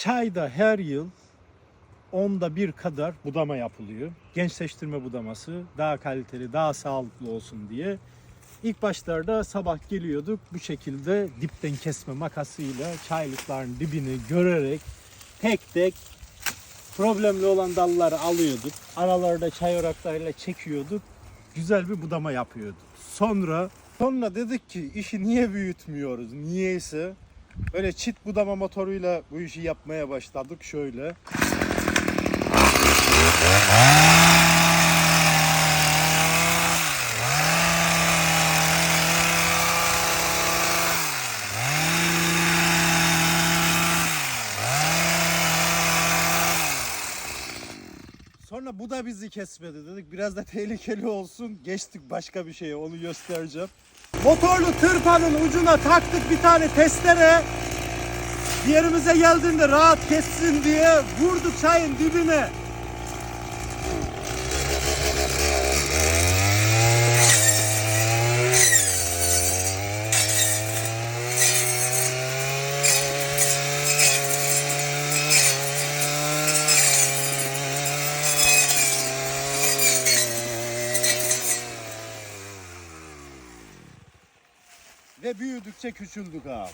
Çayda her yıl onda bir kadar budama yapılıyor. Gençleştirme budaması daha kaliteli, daha sağlıklı olsun diye. İlk başlarda sabah geliyorduk bu şekilde dipten kesme makasıyla çaylıkların dibini görerek tek tek problemli olan dalları alıyorduk. Aralarda çay oraklarıyla çekiyorduk. Güzel bir budama yapıyorduk. Sonra sonra dedik ki işi niye büyütmüyoruz? Niyeyse böyle çit budama motoruyla bu işi yapmaya başladık şöyle. Sonra bu da bizi kesmedi dedik. Biraz da tehlikeli olsun. Geçtik başka bir şeye onu göstereceğim. Motorlu tırpanın ucuna taktık bir tane testere. Yerimize geldiğinde rahat kessin diye vurduk çayın dibine. Ve büyüdükçe küçüldük abi.